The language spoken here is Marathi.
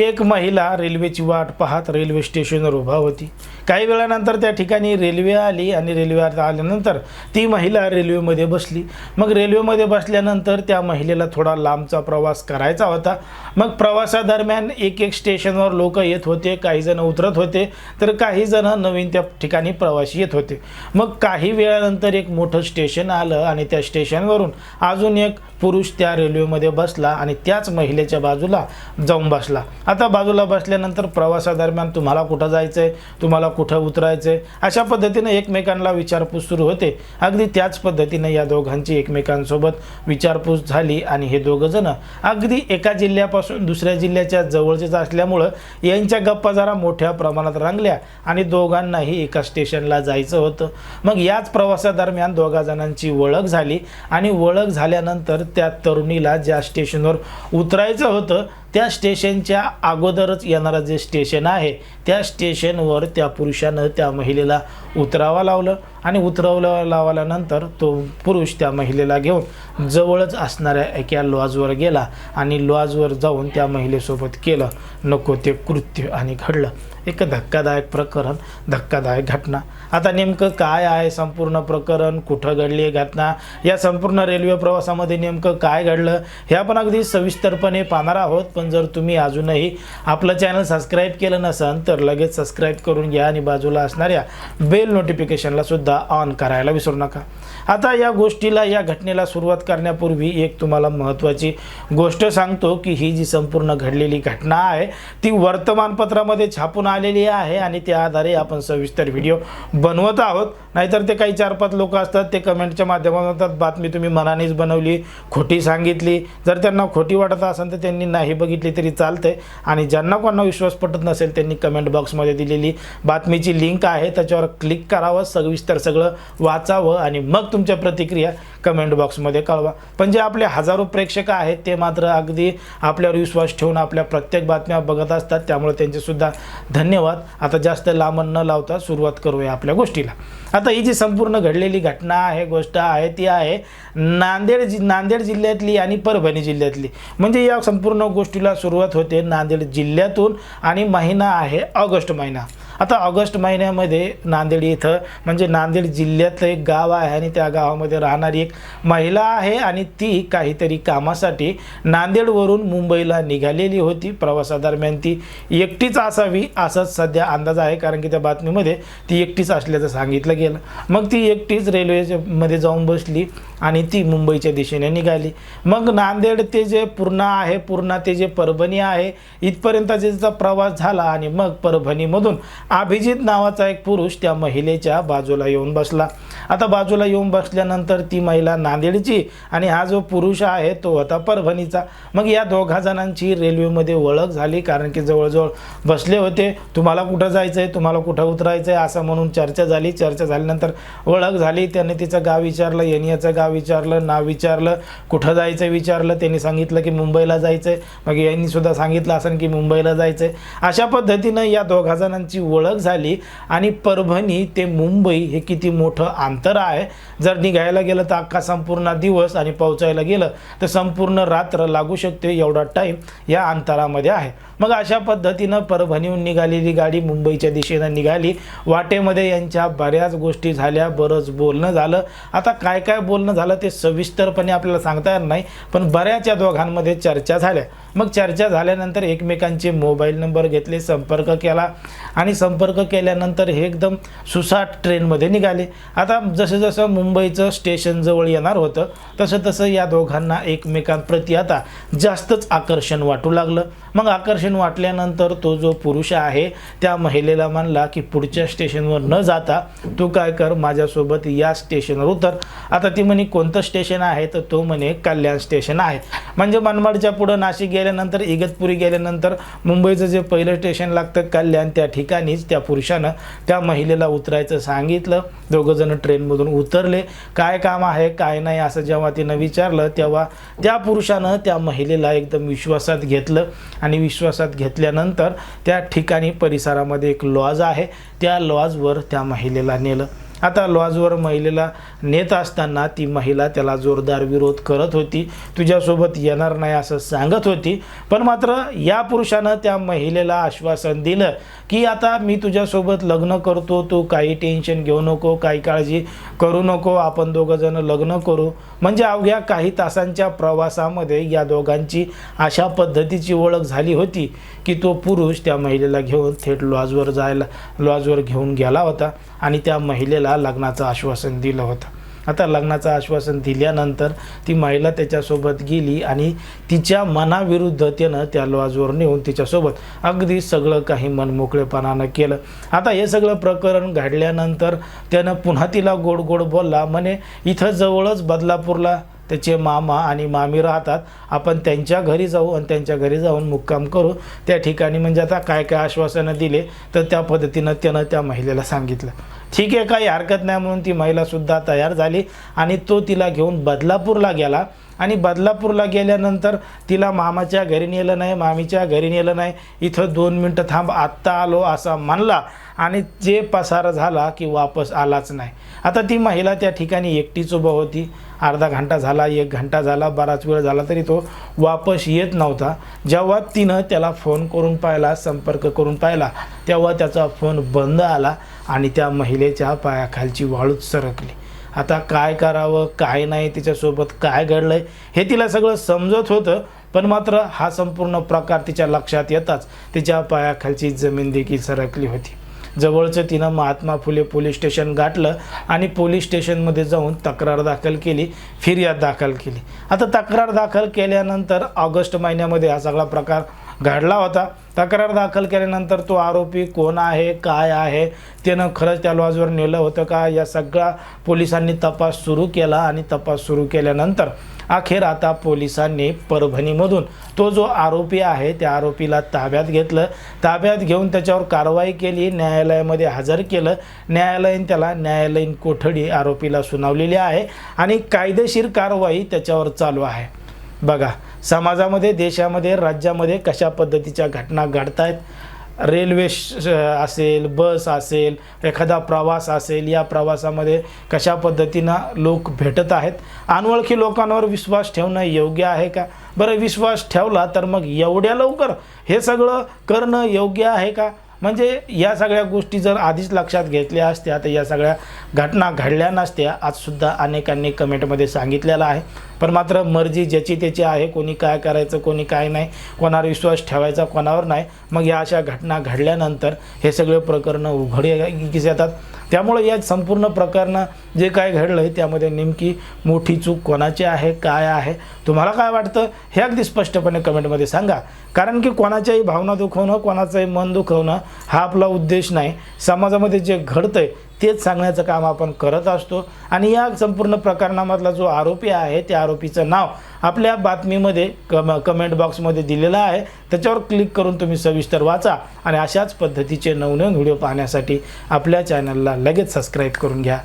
एक महिला रेल्वेची वाट पाहत रेल्वे स्टेशनवर उभा होती. काही वेळानंतर त्या ठिकाणी रेल्वे आली आणि रेल्वे आल्यानंतर ती महिला रेल्वेमध्ये बसली. मग रेल्वेमध्ये बसल्यानंतर त्या महिलेला थोडा लांबचा प्रवास करायचा होता. मग प्रवासादरम्यान एक एक स्टेशनवर लोक येत होते काही जण उतरत होते तर काही जण नवीन त्या ठिकाणी प्रवासी येत होते. मग काही वेळानंतर एक मोठं स्टेशन आलं आणि त्या स्टेशनवरून अजून एक पुरुष त्या रेल्वेमध्ये बसला आणि त्याच महिलेच्या बाजूला जाऊन बसला. आता बाजूला बसल्यानंतर प्रवासादरम्यान तुम्हाला कुठं जायचं आहे तुम्हाला कुठं उतरायचं? आहे अशा पद्धतीने एकमेकांना विचारपूस सुरू होते. अगदी त्याच पद्धतीने या दोघांची एकमेकांसोबत विचारपूस झाली आणि हे दोघंजणं अगदी एका जिल्ह्यापासून दुसऱ्या जिल्ह्याच्या जवळचेच असल्यामुळं यांच्या गप्पा जरा मोठ्या प्रमाणात रंगल्या आणि दोघांनाही एका स्टेशनला जायचं होतं. मग याच प्रवासादरम्यान दोघा जणांची ओळख झाली आणि ओळख झाल्यानंतर त्या तरुणीला ज्या स्टेशनवर उतरायचं होतं त्या स्टेशनच्या अगोदरच येणारं जे स्टेशन आहे त्या स्टेशनवर त्या पुरुषानं त्या महिलेला उतरावं लावलं आणि उतरवलं लावल्यानंतर तो पुरुष त्या महिलेला घेऊन जवळच असणाऱ्या एका लॉजवर गेला आणि लॉजवर जाऊन त्या महिलेसोबत केलं. नको ते कृत्य आणि घडलं. एक धक्कादायक प्रकरण धक्कादायक घटना. आता नेमकं काय आहे संपूर्ण प्रकरण? कुठं घडली आहे घटना? या संपूर्ण रेल्वे प्रवासामध्ये नेमकं काय घडलं? हे आपण अगदी सविस्तरपणे पाहणार आहोत. पण जर तुम्ही अजूनही आपलं चॅनल सबस्क्राईब केलं नसेल तर लगेच सबस्क्राईब करून घ्या आणि बाजूला असणाऱ्या बेल नोटिफिकेशनला सुद्धा ऑन करायला विसरू नका. आता या गोष्टीला या घटनेला सुरुवात करण्यापूर्वी एक तुम्हाला महत्त्वाची गोष्ट सांगतो की ही जी संपूर्ण घडलेली घटना आहे ती वर्तमानपत्रामध्ये छापून आलेली आहे आणि त्या आधारे आपण सविस्तर व्हिडिओ बनवत आहोत. नाहीतर ते काही चार पाच लोक असतात ते कमेंटच्या माध्यमातून म्हणतात बातमी तुम्ही मनानेच बनवली खोटी सांगितली. जर त्यांना खोटी वाटत असेल तर त्यांनी नाही बघितली तरी चालते आणि ज्यांना कोणाला विश्वास पटत नसेल त्यांनी कमेंट बॉक्समध्ये दिलेली बातमीची लिंक आहे. त्याच्यावर क्लिक करावं सविस्तर सगळं वाचावं आणि मग तुमच्या प्रतिक्रिया कमेंट बॉक्समध्ये कळवा. पण जे आपले हजारो प्रेक्षक आहेत ते मात्र अगदी आपल्यावर विश्वास ठेवून आपल्या प्रत्येक बातम्या बघत असतात. त्यामुळे त्यांचेसुद्धा धन्यवाद. आता जास्त लांबण न लावता सुरुवात करूया आपल्या गोष्टीला. आता ही जी संपूर्ण घडलेली घटना आहे गोष्ट आहे ती आहे नांदेड जि नांदेड जिल्ह्यातली आणि परभणी जिल्ह्यातली. म्हणजे या संपूर्ण गोष्टीला सुरुवात होते नांदेड जिल्ह्यातून आणि महिना आहे ऑगस्ट महिना. आता ऑगस्ट महिन्यामध्ये नांदेड इथं म्हणजे नांदेड जिल्ह्यातलं एक गाव आहे आणि त्या गावामध्ये राहणारी एक महिला आहे आणि ती काहीतरी कामासाठी नांदेडवरून मुंबईला निघालेली होती. प्रवासादरम्यान ती एकटीच असावी असाच सध्या अंदाज आहे कारण की त्या बातमीमध्ये ती एकटीच असल्याचं सांगितलं गेलं. मग ती एकटीच रेल्वेमध्ये जाऊन बसली आणि ती मुंबईच्या दिशेने निघाली. मग नांदेड ते जे पूर्णा आहे पूर्णा ते जे परभणी आहे इथपर्यंत तिचा प्रवास झाला आणि मग परभणीमधून अभिजित नावाचा एक पुरुष त्या महिलेच्या बाजूला येऊन बसला. आता बाजूला येऊन बसल्यानंतर ती महिला नांदेडची आणि हा जो पुरुष आहे तो होता परभणीचा. मग या दोघा जणांची रेल्वेमध्ये ओळख झाली कारण की जवळजवळ बसले होते. तुम्हाला कुठं जायचं आहे तुम्हाला कुठं उतरायचं आहे असं म्हणून चर्चा झाली. चर्चा झाल्यानंतर ओळख झाली. त्याने तिचं गाव विचारलं याचं गाव विचारलं नाव विचारलं कुठं जायचं विचारलं. त्यांनी सांगितलं की मुंबईला जायचं आहे मग यांनी सुद्धा सांगितलं असं की मुंबईला जायचं आहे अशा पद्धतीनं या दोघा जणांची ओळख झाली आणि परभणी ते मुंबई हे किती मोठं अंतर आहे. जर निघायला गेलं तर अख्खा संपूर्ण दिवस आणि पोहोचायला गेलं तर संपूर्ण रात्र लागू शकते एवढा टाईम या अंतरामध्ये आहे. मग अशा पद्धतीनं परभणीहून निघालेली गाडी मुंबईच्या दिशेनं निघाली. वाटेमध्ये यांच्या बऱ्याच गोष्टी झाल्या. बरंच बोलणं झालं. आता काय काय बोलणं झालं ते सविस्तरपणे आपल्याला सांगता येणार नाही पण बऱ्याच या दोघांमध्ये चर्चा झाल्या. मग चर्चा झाल्यानंतर एकमेकांचे मोबाईल नंबर घेतले संपर्क केला आणि संपर्क केल्यानंतर हे एकदम सुसाट ट्रेनमध्ये निघाले. आता जसं जसं मुंबईचं स्टेशनजवळ येणार होतं तसं तसं या दोघांना एकमेकांप्रती आता जास्तच आकर्षण वाटू लागलं. मग आकर्षण वाटल्यानंतर तो जो पुरुष आहे त्या महिलेला म्हणला की पुढच्या स्टेशनवर न जाता तू काय कर माझ्यासोबत या स्टेशनवर उतर. आता ती म्हणे कोणतं स्टेशन आहे? तर तो म्हणे कल्याण स्टेशन आहे. म्हणजे मनमाडच्या पुढं नाशिक गेल्यानंतर इगतपुरी गेल्यानंतर मुंबईचं जे पहिलं स्टेशन लागतं कल्याण त्या आधीच त्या पुरुषानं त्या महिलेला उतरायचं सांगितलं. दोघंजणं ट्रेनमधून उतरले. काय काम आहे काय नाही असं जेव्हा तिनं विचारलं तेव्हा त्या पुरुषानं त्या महिलेला एकदम विश्वासात घेतलं. आणि विश्वासात घेतल्यानंतर त्या ठिकाणी परिसरामध्ये एक लॉज आहे. त्या लॉजवर त्या महिलेला नेलं. आता लॉजवर महिलेला नेत असताना ती महिला त्याला जोरदार विरोध करत होती. तुझ्यासोबत येणार नाही असं सांगत होती. पण मात्र या पुरुषानं त्या महिलेला आश्वासन दिलं की आता मी तुझ्यासोबत लग्न करतो. तू काही टेन्शन घेऊ नको काही काळजी करू नको आपण दोघंजणं लग्न करू. म्हणजे अवघ्या काही तासांच्या प्रवासामध्ये या दोघांची अशा पद्धतीची ओळख झाली होती की तो पुरुष त्या महिलेला घेऊन थेट लॉजवर जायला लॉजवर घेऊन गेला होता आणि त्या महिलेला लग्नाचं आश्वासन दिलं होतं. आता लग्नाचं आश्वासन दिल्यानंतर ती महिला त्याच्यासोबत गेली आणि तिच्या मनाविरुद्ध त्यानं त्या लॉजवर नेऊन तिच्यासोबत अगदी सगळं काही मनमोकळेपणानं केलं. आता हे सगळं प्रकरण घडल्यानंतर त्यानं पुन्हा तिला गोड गोड बोलला म्हणे इथं जवळच बदलापूरला त्याचे मामा आणि मामी राहतात. आपण त्यांच्या घरी जाऊ आणि त्यांच्या घरी जाऊन मुक्काम करू. त्या ठिकाणी म्हणजे आता काय काय आश्वासनं दिले तर त्या पद्धतीनं त्यानं त्या महिलेला सांगितलं. ठीक आहे काही हरकत नाही म्हणून ती महिलासुद्धा तयार झाली आणि तो तिला घेऊन बदलापूरला गेला. आणि बदलापूरला गेल्यानंतर तिला मामाच्या घरी नेलं नाही मामीच्या घरी नेलं नाही. इथं दोन मिनटं थांब आत्ता आलो असा म्हणला आणि जे पसार झाला की वापस आलाच नाही. आता ती महिला त्या ठिकाणी एकटीच उभं होती. अर्धा घंटा झाला एक घंटा झाला बराच वेळ झाला तरी तो वापस येत नव्हता. जेव्हा तिनं त्याला फोन करून पाहिला संपर्क करून पाहिला तेव्हा त्याचा फोन बंद आला आणि त्या महिलेच्या पायाखालची वाळूच सरकली. आता काय करावं काय नाही तिच्यासोबत काय घडलं आहे हे तिला सगळं समजत होतं पण मात्र हा संपूर्ण प्रकार तिच्या लक्षात येताच तिच्या पायाखालची जमीन देखील सरकली होती. जवळचं तिनं महात्मा फुले पोलीस स्टेशन गाठलं आणि पोलीस स्टेशनमध्ये जाऊन तक्रार दाखल केली फिर्याद दाखल केली. आता तक्रार दाखल केल्यानंतर ऑगस्ट महिन्यामध्ये हा सगळा प्रकार घडला होता. तक्रार दाखल केल्यानंतर तो आरोपी कोण आहे काय आहे त्यानं खरंच त्या लॉजवर नेलं होतं का? या सगळा पोलिसांनी तपास सुरू केला आणि तपास सुरू केल्यानंतर अखेर आता पोलिसांनी परभणीमधून तो जो आरोपी आहे त्या आरोपीला ताब्यात घेतलं. ताब्यात घेऊन त्याच्यावर कारवाई केली न्यायालयामध्ये हजर केलं. न्यायालयीन त्याला न्यायालयीन कोठडी आरोपीला सुनावलेली आहे आणि कायदेशीर कारवाई त्याच्यावर चालू आहे. बघा समाजामध्ये देशामध्ये राज्यामध्ये कशा पद्धतीच्या घटना घडत आहेत रेल्वे श- असेल बस असेल एखादा प्रवास असेल या प्रवासामध्ये कशा पद्धतीनं लोक भेटत आहेत? अनोळखी लोकांवर विश्वास ठेवणं योग्य आहे का? बरं विश्वास ठेवला तर मग एवढ्या लवकर हे सगळं करणं योग्य आहे का? म्हणजे या सगळ्या गोष्टी जर आधीच लक्षात घेतल्या असत्या तर या सगळ्या घटना घडल्या नसत्या आजसुद्धा अनेकांनी कमेंटमध्ये सांगितलेलं आहे. पण मात्र मर्जी ज्याची त्याची आहे कोणी काय करायचं कोणी काय नाही कोणावर विश्वास ठेवायचा कोणावर नाही. मग या अशा घटना घडल्यानंतर हे सगळे प्रकरणं उघडे येतात. त्यामुळे या संपूर्ण प्रकरणं जे काय घडलं आहे त्यामध्ये नेमकी मोठी चूक कोणाची आहे काय आहे तुम्हाला काय वाटतं हे अगदी स्पष्टपणे कमेंटमध्ये सांगा. कारण की कोणाच्याही भावना दुखवणं कोणाचंही मन दुखवणं हा आपला उद्देश नाही. समाजामध्ये जे घडतं आहे तेच सांगण्याचं काम आपण करत असतो. आणि या संपूर्ण प्रकरणामधला जो आरोपी आहे त्या आरोपीचं नाव आपल्या बातमीमध्ये कम कमेंट बॉक्समध्ये दिलेलं आहे. त्याच्यावर क्लिक करून तुम्ही सविस्तर वाचा आणि अशाच पद्धतीचे नवनवीन व्हिडिओ पाहण्यासाठी आपल्या चॅनलला लगेच सबस्क्राईब करून घ्या.